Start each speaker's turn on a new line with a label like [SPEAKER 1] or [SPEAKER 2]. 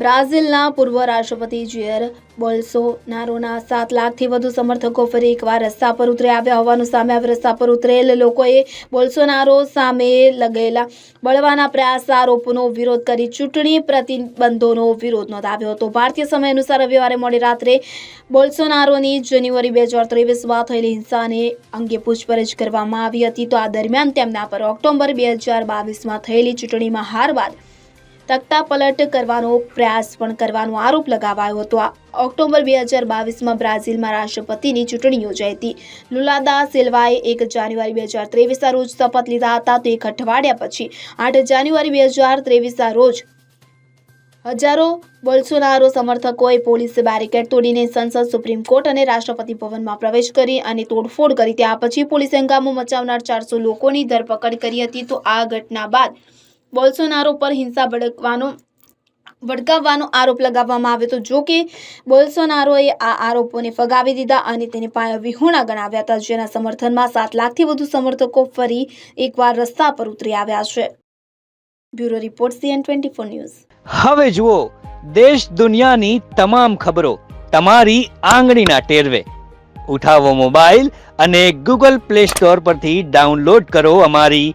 [SPEAKER 1] બ્રાઝિલના પૂર્વ રાષ્ટ્રપતિ જેર બોલ્સોનારોના સાત લાખથી વધુ સમર્થકો ફરી એકવાર રસ્તા પર ઉતરે આવ્યા હોવાનું સામે આવ્યું. રસ્તા પર ઉતરેલ લોકોએ બોલ્સોનારો સામે લગેલા બળવાના પ્રયાસ, આરોપોનો વિરોધ કરી ચૂંટણી પ્રતિબંધોનો વિરોધ નોંધાવ્યો હતો. ભારતીય સમય અનુસાર રવિવારે મોડી રાત્રે બોલ્સોનારોની જાન્યુઆરી બે હજાર ત્રેવીસમાં થયેલી હિંસાને અંગે પૂછપરછ કરવામાં આવી હતી. તો આ દરમિયાન તેમના પર ઓક્ટોબર બે હજાર બાવીસમાં થયેલી ચૂંટણીમાં હાર બાદ તખ્તા પલટ કરવાનો પ્રયાસ પણ કરવાનો આરોપ લગાવાયો હતો. ઓક્ટોબર બે હજાર બાવીસમાં બ્રાઝિલમાં રાષ્ટ્રપતિની ચૂંટણી યોજાઈ હતી. લુલાદા સિલ્વાએ એક જાન્યુઆરી બે હજાર ત્રેવીસના રોજ શપથ લીધા હતા. તો એક અઠવાડિયા પછી આઠ જાન્યુઆરી બે હજાર ત્રેવીસના રોજ હજારો બોલ્સોનારો સમર્થકોએ પોલીસ બેરિકેડ તોડીને સંસદ સુપ્રીમ કોર્ટ અને રાષ્ટ્રપતિ ભવનમાં પ્રવેશ કરી અને તોડફોડ કરી. ત્યાં પછી પોલીસે હંગામો મચાવનાર ચારસો લોકોની ધરપકડ કરી હતી. તો આ ઘટના બાદ બોલ્સોનારો પર હિંસા ભડકવાનો, ભડકાવવાનો આરોપ લગાવવામાં આવ્યો હતો. જો કે, બોલ્સોનારોએ આ આરોપોને ફગાવી દીધા અને તેને પાયા વિહોણા ગણાવ્યા હતા, જેના સમર્થનમાં સાત લાખથી વધુ સમર્થકો ફરી એકવાર રસ્તા પર ઉતરી આવ્યા છે. Bureau report, CN twenty four news.
[SPEAKER 2] હવે જુઓ, દેશ દુનિયાની તમામ ખબરો તમારી આંગળીના ટેરવે. ઉઠાવો મોબાઈલ અને ગૂગલ પ્લે સ્ટોર પરથી ડાઉનલોડ કરો અમારી